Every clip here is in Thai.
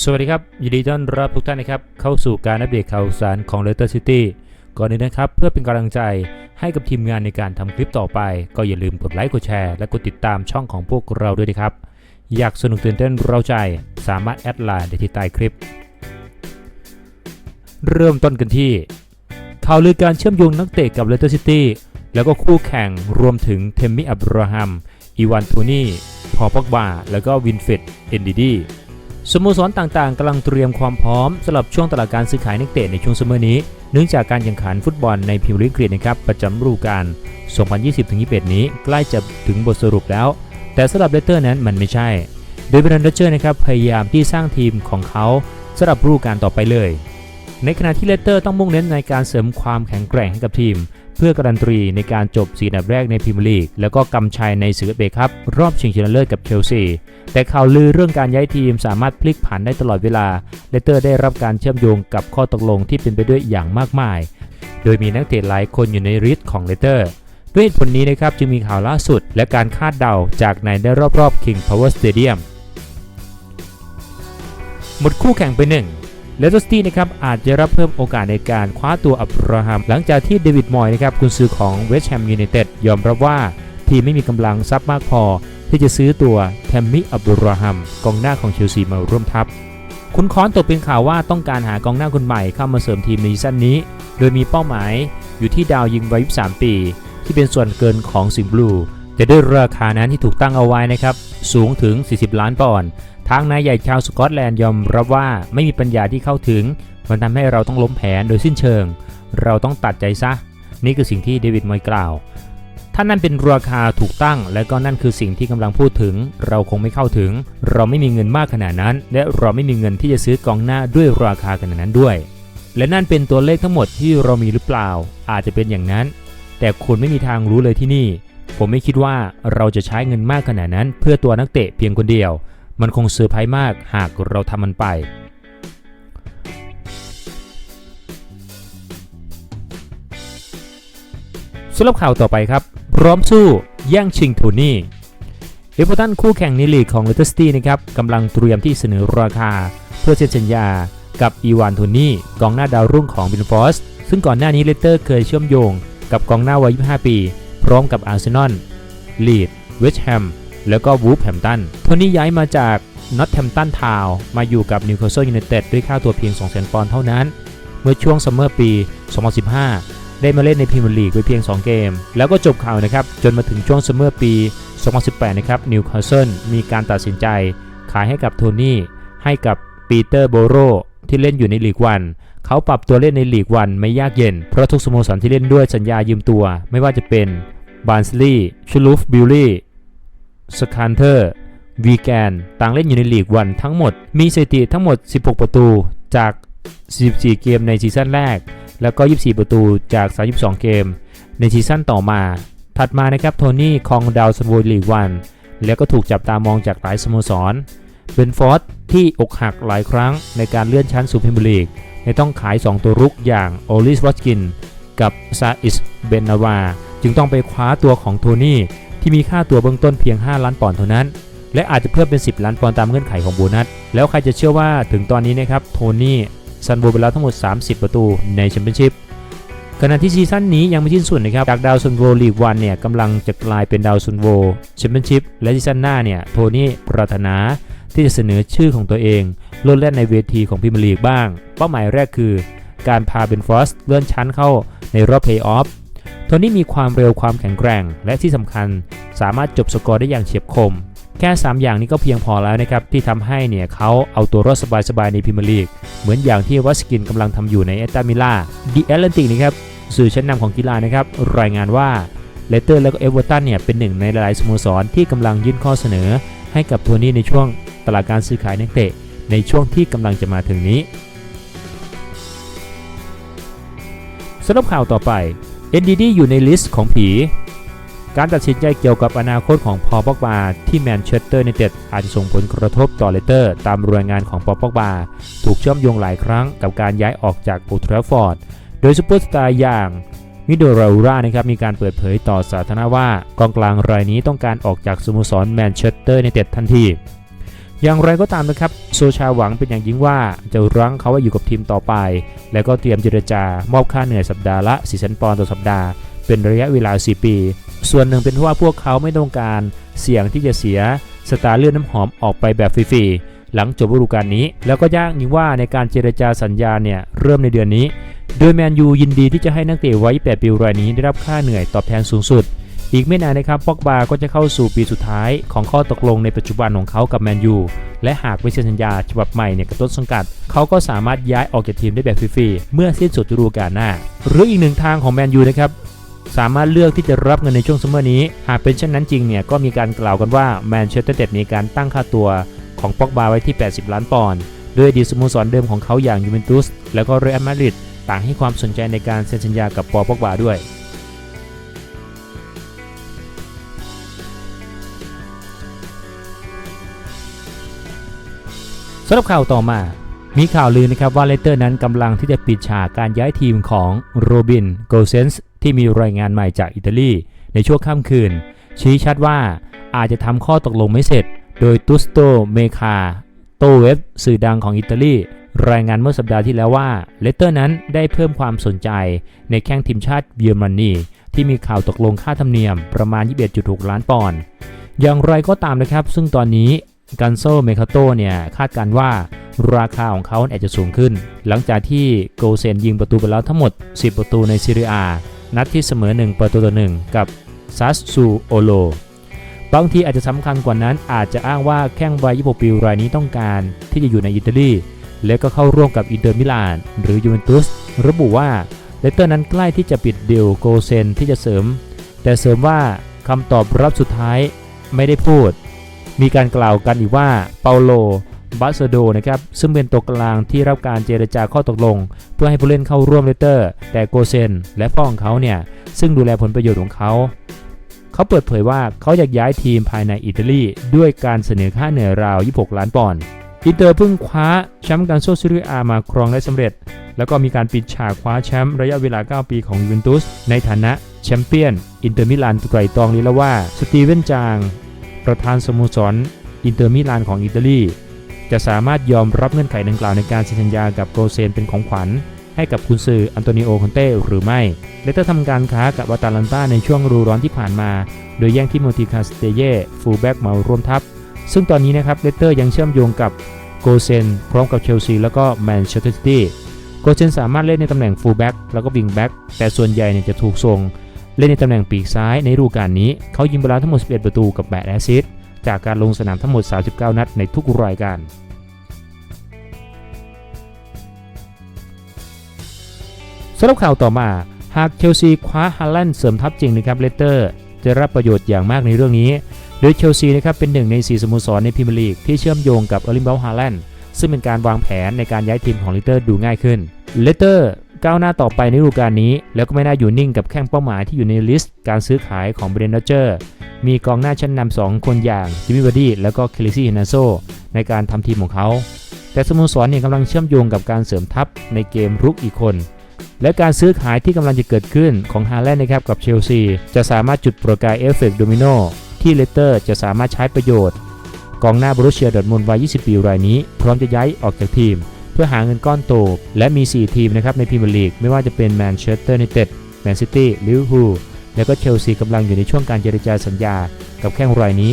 สวัสดีครับ ยินดีต้อนรับทุกท่านนะครับ เข้าสู่การอัปเดตข่าวสารของ Leicester City ก่อนอื่นนะครับ เพื่อเป็นกำลังใจให้กับทีมงานในการทำคลิปต่อไป ก็อย่าลืมกดไลค์กดแชร์และกดติดตามช่องของพวกเราด้วยนะครับ อยากสนุกตื่นเต้นเราใจ สามารถแอดไลน์ได้ที่ใต้คลิป เริ่มต้นกันที่ ข่าวลือการเชื่อมโยงนักเตะกับ Leicester City แล้วก็คู่แข่งรวมถึงเทมมี่อับราฮัมอีวานโทนี่พอลป็อกบาแล้วก็วินเฟดเอนดิดี สโมสรต่างๆกำลังเตรียมความพร้อมสำหรับช่วงตลาดการซื้อขายนักเตะในช่วงซัมเมอร์นี้ เนื่องจากการแข่งขันฟุตบอลในพรีเมียร์ลีกอังกฤษนะครับประจำฤดูกาล 2020-21 นี้ใกล้จะถึงบทสรุปแล้ว แต่สำหรับเลสเตอร์นั้นมันไม่ใช่ โดยเบรนด์เจอร์นะครับพยายามที่สร้างทีมของเขาสำหรับฤดูกาลต่อไปเลย ในขณะที่เลสเตอร์ต้องมุ่งเน้นในการเสริมความแข็งแกร่งให้กับทีม เพื่อการันตีในการจบสีอันดับแรกในพรีเมียร์ลีก แล้วก็กำชัยในศึกเอฟเอครับรอบชิงชนะเลิศกับเชลซีแต่ข่าวลือเรื่องการย้ายทีมสามารถพลิกผันได้ตลอดเวลาเลสเตอร์ได้รับการเชื่อมโยงกับข้อตกลงที่เป็นไปด้วยอย่างมากมาย โดยมีนักเตะหลายคนอยู่ในริสของเลสเตอร์ด้วยเหตุผลนี้นะครับจึงมีข่าวล่าสุด และการคาดเดาจากในได้รอบๆ King Power Stadium หมดคู่แข่งไปหนึ่ง เลสเตอร์ซิตี้นะครับอาจจะรับเพิ่มโอกาสในการคว้าตัวอับราฮัม หลังจากที่เดวิดมอยนะครับกุนซือของเวสต์แฮมยูไนเต็ดยอมรับว่า ทีมไม่มีกำลังทรัพย์มากพอ ที่จะซื้อตัวแทมมี่อับราฮัมกองหน้าของเชลซีมาร่วมทัพคุณค้อนตกเป็นข่าวว่าต้องการหากองหน้าคนใหม่เข้ามาเสริมทีมในซีซั่นนี้ โดยมีเป้าหมายอยู่ที่ดาวยิงวัย23ปี ที่เป็นส่วนเกินของสิงห์บลู แต่ด้วยราคานั้นที่ถูกตั้งเอาไว้นะครับ สูงถึง 40 ล้านปอนด์ทางนายใหญ่ชาวสกอตแลนด์ยอมรับว่าไม่มีปัญญาที่เข้าถึง มันทำให้เราต้องล้มแผนโดยสิ้นเชิง เราต้องตัดใจซะ นี่คือสิ่งที่เดวิดมอยกล่าว ถ้านั่นเป็นราคาถูกตั้ง และก็นั่นคือสิ่งที่กำลังพูดถึง เราคงไม่เข้าถึง เราไม่มีเงินมากขนาดนั้น และเราไม่มีเงินที่จะซื้อกองหน้าด้วยราคาขนาดนั้นด้วย และนั่นเป็นตัวเลขทั้งหมดที่เรามีหรือเปล่า อาจจะเป็นอย่างนั้น แต่คุณไม่มีทางรู้เลยที่นี่ ผมไม่คิดว่าเราจะใช้เงินมากขนาดนั้น เพื่อตัวนักเตะเพียงคนเดียว มันคงเซอร์ไพรส์มากหากเราทำมันไป สำหรับข่าวต่อไปครับ พร้อมสู้แย่งชิงโทนี่เอเวอร์ตันคู่แข่งในลีกของเลสเตอร์ซิตี้นะครับกำลังเตรียมที่เสนอราคา เพื่อเซ็นสัญญากับอีวานโทนี่กองหน้าดาวรุ่งของบินฟอส ซึ่งก่อนหน้านี้เลสเตอร์เคยเชื่อมโยงกับกองหน้าวัย 25 ปี พร้อมกับอาร์เซนอล ลีด เวสต์แฮม แล้วก็วูฟแฮมตันโทนี่ย้ายมาจากนอตแฮมตันทาวมาอยู่กับนิวคาสเซิลยูไนเต็ดด้วยค่าตัวเพียง 200,000ปอนด์เท่านั้น เมื่อช่วงซัมเมอร์ปี 2015 ได้มาเล่นในพรีเมียร์ลีกไปเพียง 2 เกม แล้วก็จบข่าวนะครับ จนมาถึงช่วงซัมเมอร์ปี 2018 นะครับ นิวคาสเซิลมีการตัดสินใจ ขายให้กับโทนี่ ให้กับปีเตอร์โบโรที่เล่นอยู่ในลีกวัน เขาปรับตัวเล่นในลีกวันไม่ยากเย็น เพราะทุกสโมสรที่เล่นด้วยสัญญายืมตัว ไม่ว่าจะเป็นบาร์นสลีย์ชูลูฟบิลลี่สคันเทอร์วีแกนต่างเล่นอยู่ในลีกวันทั้งหมด มีสถิติทั้งหมด 16 ประตูจาก 44 เกมในซีซั่นแรก แล้วก็ 24 ประตูจาก 32 เกม ในซีซั่นต่อมา ถัดมานะครับโทนี่คองดาวซันโวลีกวัน แล้วก็ถูกจับตามองจากหลายสโมสร เบนฟอร์ดที่อกหักหลายครั้งในการเลื่อนชั้นสู่พรีเมียร์ลีกในต้องขาย 2 ตัวรุกอย่างโอลิสวัตกินกับซาอิสเบนนาวาจึงต้องไปคว้าตัวของโทนี่ที่มีค่าตัวเบื้องต้นเพียง 5 ล้านปอนด์เท่านั้น และอาจจะเพิ่มเป็น 10 ล้านปอนด์ตามเงื่อนไขของโบนัส แล้วใครจะเชื่อว่าถึงตอนนี้นะครับโทนี่ซันโวไปแล้วทั้งหมด 30 ประตูในแชมเปี้ยนชิพขณะที่ซีซั่นนี้ยังไม่สิ้นสุดนะครับ จากดาวซันโวลีกวันเนี่ยกำลังจะกลายเป็นดาวซันโวแชมเปี้ยนชิพและซีซั่นหน้าเนี่ยโทนี่ปรารถนา ที่จะเสนอชื่อของตัวเองลดเล่นในเวทีของพรีเมียร์ลีกบ้าง เป้าหมายแรกคือ การพาเบนฟอสเลื่อนชั้นเข้าในรอบเพลย์ออฟโทนี่มีความเร็วความแข็งแกร่ง และที่สำคัญสามารถจบสกอร์ได้อย่างเฉียบคม แค่ 3 อย่างนี้ก็เพียงพอแล้วนะครับ ที่ทำให้เนี่ยเขาเอาตัวรอดสบายๆในพรีเมียร์ลีก เหมือนอย่างที่วัสกินกำลังทำอยู่ในเอตามิล่าดีแอตแลนติกนะครับสื่อชั้นนำของกีฬานะครับรายงานว่าเลสเตอร์และก็เอเวอร์ตันเนี่ยเป็นหนึ่งในหลายๆสโมสรที่กำลังยื่นข้อเสนอให้กับโทนี่ในช่วง ตลาดการซื้อขายนักเตะในช่วงที่กำลังจะมาถึงนี้สำหรับข่าวต่อไป NDD อยู่ในลิสต์ของผี การตัดสินใจเกี่ยวกับอนาคตของพอปอกบาที่แมนเชสเตอร์ในเต็ดอาจจะส่งผลกระทบต่อเลเตอร์ ตามรายงานของพอปอกบาถูกเชื่อมโยงหลายครั้งกับการย้ายออกจากโอทราฟอร์ด โดยซูเปอร์สตาร์อย่างมิโดราอูรานะครับมีการเปิดเผยต่อสาธารณะว่ากองกลางรายนี้ต้องการออกจากสโมสรแมนเชสเตอร์ในเต็ดทันที อย่างไรก็ตามนะครับโซชาหวังเป็นอย่างยิ่งว่าจะรั้งเขาไว้อยู่กับทีมต่อไป และก็เตรียมเจรจามอบค่าเหนื่อยสัปดาห์ละ4แสนปอนด์ต่อสัปดาห์ เป็นระยะเวลา 4 ปี ส่วนหนึ่งเป็นเพราะว่าพวกเขาไม่ต้องการเสี่ยงที่จะเสียสตาร์เลือดน้ำหอมออกไปแบบฟรีๆหลังจบฤดูกาลนี้ แล้วก็ยากยิ่งว่าในการเจรจาสัญญาเนี่ยเริ่มในเดือนนี้ โดยแมนยูยินดีที่จะให้นักเตะไวัย8ปีรายนี้ได้รับค่าเหนื่อยตอบแทนสูงสุด อีกไม่นานนะครับป็อกบาก็จะเข้าสู่ปีสุดท้ายของข้อตกลงในปัจจุบันของเขากับแมนยูและหากไม่เซ็นสัญญาฉบับใหม่เนี่ยกับต้นสังกัด เขาก็สามารถย้ายออกจากทีมได้แบบฟรีๆเมื่อสิ้นสุดฤดูกาลหน้า หรืออีกหนึ่งทางของแมนยูนะครับสามารถเลือกที่จะรับเงินในช่วงซัมเมอร์นี้ หากเป็นเช่นนั้นจริงเนี่ยก็มีการกล่าวกันว่าแมนเชสเตอร์เต็ดมีการตั้งค่าตัวของป็อกบาไว้ที่ 80 ล้านปอนด์โดยดีสโมสรเดิมของเขาอย่างยูเวนตุสแล้วก็เรอัลมาดริดต่างให้ความสนใจในการเซ็นสัญญากับปอป็อกบาด้วย สำหรับข่าวต่อมา มีข่าวลือนะครับว่าเลสเตอร์นั้นกำลังที่จะปิดฉากการย้ายทีมของโรบินโกเซนส์ที่มีรายงานใหม่จากอิตาลีในช่วงค่ำคืน ชี้ชัดว่าอาจจะทำข้อตกลงไม่เสร็จ โดยตุสโตเมคาโตเว็บสื่อดังของอิตาลีรายงานเมื่อสัปดาห์ที่แล้วว่าเลสเตอร์นั้นได้เพิ่มความสนใจในแข้งทีมชาติเยอรมนีที่มีข่าวตกลงค่าธรรมเนียมประมาณ 21.6 ล้านปอนด์อย่างไรก็ตามนะครับ ซึ่งตอนนี้ กันโซเมคาโตเนี่ยคาดการว่าราคาของเขาอาจจะสูงขึ้น หลังจากที่โกเซนยิงประตูไปแล้วทั้งหมด 10 ประตูในซีเรียนัดที่เสมอ 1 ประตูต่อ1กับซัสซูโอโลบางทีอาจจะสำคัญกว่านั้นอาจจะอ้างว่าแข้งวัย26ปีรายนี้ต้องการที่จะอยู่ในอิตาลีและก็เข้าร่วมกับอินเตอร์มิลานหรือยูเวนตุสระบุว่าเลสเตอร์นั้นใกล้ที่จะปิดเดลโกเซนที่จะเสริม แต่เสริมว่าคำตอบรับสุดท้ายไม่ได้พูด มีการกล่าวกันอีกว่าเปาโลบาสโดนะครับซึ่งเป็นตัวกลางที่รับการเจรจาข้อตกลง เพื่อให้ผู้เล่นเข้าร่วมเลเตอร์ แต่โกเซน และพ่อของเขาเนี่ย ซึ่งดูแลผลประโยชน์ของเขา เขาเปิดเผยว่าเขาอยากย้ายทีมภายในอิตาลี ด้วยการเสนอค่าเหนื่อยราว 26 ล้านปอนด์อินเตอร์เพิ่งคว้าแชมป์การโซซิรียอามาครองได้สำเร็จ แล้วก็มีการปิดฉากคว้าแชมป์ระยะเวลา 9 ปีของยูเวนตุสในฐานะแชมเปี้ยนอินเตอร์มิลานไกรตองนี้แล้วว่าสตีเวนจาง ประธานสโมสรอินเตอร์มิลานของอิตาลีจะสามารถยอมรับเงื่อนไขดังกล่าวในการเซ็นสัญญากับโกเซนเป็นของขวัญ ให้กับคุณซืออันโตนิโอคอนเต้หรือไม่เลเตอร์ทำการค้ากับวาตาลันต้าในช่วงฤดูร้อนที่ผ่านมา โดยแย่งที่โมติคาสเตเย่ฟูลแบ็กมาร่วมทัพ ซึ่งตอนนี้นะครับเลสเตอร์ยังเชื่อมโยงกับโกเซนพร้อมกับเชลซีแล้วก็แมนเชสเตอร์ซิตี้โกเซนสามารถเล่นในตำแหน่งฟูลแบ็กแล้วก็วิงแบ็กแต่ส่วนใหญ่เนี่ยจะถูกส่ง เล่นในตำแหน่งปีกซ้ายในฤดูกาลนี้ เขายิงไปแล้วทั้งหมด 11 ประตูกับ 8 แอสซิสต์จากการลงสนามทั้งหมด 39 นัดในทุกรายการ สำหรับข่าวต่อมา หากเชลซีคว้าฮาลันด์เสริมทัพจริงนะครับเลสเตอร์ จะรับประโยชน์อย่างมากในเรื่องนี้ โดยเชลซีนะครับเป็นหนึ่งใน 4 สโมสรในพรีเมียร์ลีกที่เชื่อมโยงกับเออร์ลิงเบลฮาลันด์ซึ่งเป็นการวางแผนในการย้ายทีมของเลสเตอร์ดูง่ายขึ้นเลสเตอร์ ก้าวหน้าต่อไปในฤดูกาลนี้ แล้วก็ไม่น่าอยู่นิ่งกับแข้งเป้าหมายที่อยู่ในลิสต์การซื้อขายของเบรนด์เจอร์มีกองหน้าชั้นนำสองคนอย่างจิมมี่บอดี้แล้วก็เคลซี่เฮนาโซในการทำทีมของเขา แต่สโมสรเนี่ยกำลังเชื่อมโยงกับการเสริมทัพในเกมรุกอีกคน และการซื้อขายที่กำลังจะเกิดขึ้นของฮาแลนด์นะครับกับเชลซีจะสามารถจุดประกายเอฟเฟกต์โดมิโนที่เลสเตอร์จะสามารถใช้ประโยชน์ กองหน้าบรูเชียดอร์ทมุนวัย 20 ปีรายนี้ พร้อมจะย้ายออกจากทีม เพื่อหาเงินก้อนโต และมี 4 ทีมนะครับในพรีเมียร์ลีก ไม่ว่าจะเป็นแมนเชสเตอร์ยูไนเต็ดแมนซิตี้ลิเวอร์พูลและก็เชลซีกำลังอยู่ในช่วงการเจรจาสัญญากับแข้งรายนี้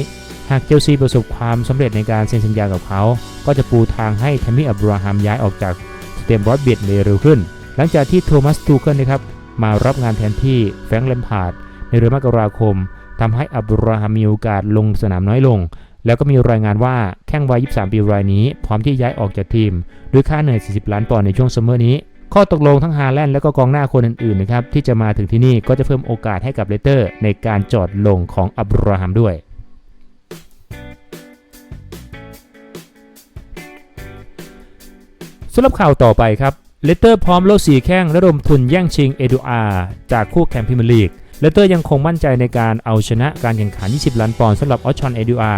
หากเชลซีประสบความสำเร็จในการเซ็นสัญญากับเขา ก็จะปูทางให้แทมมี่อับราฮัมย้ายออกจากสเตมบอดเบียดในเร็วขึ้น หลังจากที่โทมัสทูเคิลนะครับมารับงานแทนที่แฟรงค์เลมพาร์ดในเดือนมกราคมทำให้อับราฮัมมีโอกาสลงสนามน้อยลง แล้วก็มีรายงานว่าแข้งวัย 23 ปีรายนี้ พร้อมที่ย้ายออกจากทีม ด้วยค่าเหนื่อย 40 ล้านปอนด์ในช่วงซัมเมอร์นี้ ข้อตกลงทั้งฮาแลนด์และก็กองหน้าคนอื่นๆนะครับที่จะมาถึงที่นี่ก็จะเพิ่มโอกาสให้กับเลเตอร์ ในการจอดลงของอับราฮัมด้วยสำหรับข่าวต่อไปครับเลเตอร์พร้อมโลดสีแข้งระดมทุนแย่งชิงเอดูอาจากคู่แข่งพรีเมียร์ลีก เลเตอร์ยังคงมั่นใจในการเอาชนะการแข่งขัน 20 ล้านปอนด์สำหรับออชชอนเอดูอา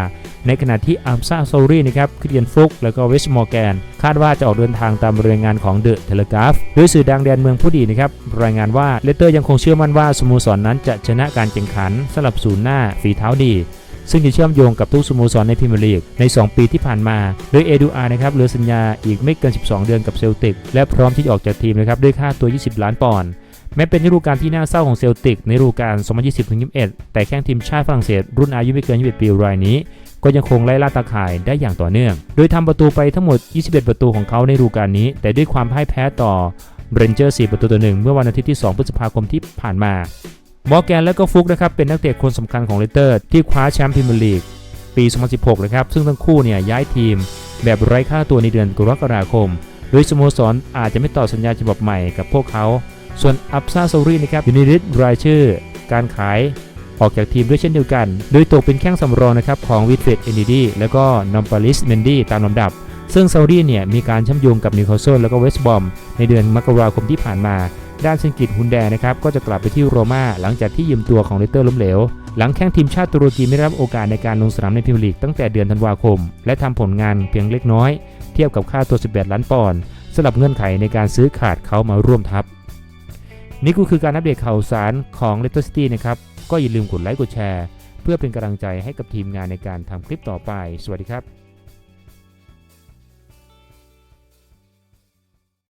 ในขณะที่อัมซาโซรีนะครับคริเดียนฟลุก แล้วก็เวสมอร์แกน คาดว่าจะออกเดินทางตามรายงานของเดอะเทเลกราฟโดยสื่อดังแดนเมืองผู้ดีนะครับ รายงานว่าเลเตอร์ยังคงเชื่อมั่นว่าสโมสรนนั้นจะชนะการแข่งขันสำหรับศูนย์หน้าฝีเท้าดีซึ่งจะเชื่อมโยงกับทุกสโมสรในพรีเมียร์ลีกใน 2 ปีที่ผ่านมา โดยเอดูอาร์นะครับเหลือสัญญาอีกไม่เกิน 12 เดือนกับเซลติก และพร้อมที่จะออกจากทีมนะครับด้วยค่าตัว 20 ล้านปอนด์ แม้เป็นฤดูกาลที่น่าเศร้าของเซลติกในฤดูกาล 2020-21 แต่แข้งทีมชาติฝรั่งเศสรุ่นอายุไม่เกิน 21 ปีรายนี้ ก็ยังคงไล่ล่าตาข่ายได้อย่างต่อเนื่อง โดยทำประตูไปทั้งหมด 21 ประตูของเขาในฤดูกาลนี้ แต่ด้วยความพ่ายแพ้ต่อเรนเจอร์ 4 ประตูต่อหนึ่งเมื่อวันอาทิตย์ที่ 2 พฤษภาคมที่ผ่านมามอร์แกนและก็ฟุกนะครับเป็นนักเตะคนสำคัญของเลสเตอร์ ที่คว้าแชมป์พรีเมียร์ลีกปี 2016 นะครับซึ่งทั้งคู่เนี่ยย้ายทีม แบบไร้ค่าตัวในเดือนกรกฎาคม โดยสโมสรอาจจะไม่ต่อสัญญาฉบับใหม่กับพวกเขา ส่วนอับซาโซรีนะครับอยู่ในลิสต์รายชื่อ การขายออกจากทีมด้วยเช่นเดียวกัน โดยตกเป็นแข้งสำรองนะครับของวิดเฟดเอนดิดีและก็นอมปาลิสเมนดี้ตามลำดับ ซึ่งซาอุดีเนี่ยมีการเชื่อมโยงกับนิวคาสเซิลแล้วก็เวสต์บอมในเดือนมกราคมที่ผ่านมาด้านเซนกิตฮุนแดนะครับก็จะกลับไปที่โรม่าหลังจากที่ยืมตัวของเลสเตอร์ล้มเหลว หลังแข้งทีมชาติตุรกีไม่รับโอกาสในการลงสนามในพรีเมียร์ลีกตั้งแต่เดือนธันวาคม และทำผลงานเพียงเล็กน้อย เทียบกับค่าตัว 18 ล้านปอนด์สำหรับเงื่อนไขในการซื้อขาดเขามาร่วมทัพ นี่ก็คือการอัปเดตข่าวสารของ lettercity นะครับ ก็อย่าลืมกดไลค์กดแชร์ เพื่อเป็นกำลังใจให้กับทีมงานในการทำคลิปต่อไป สวัสดีครับ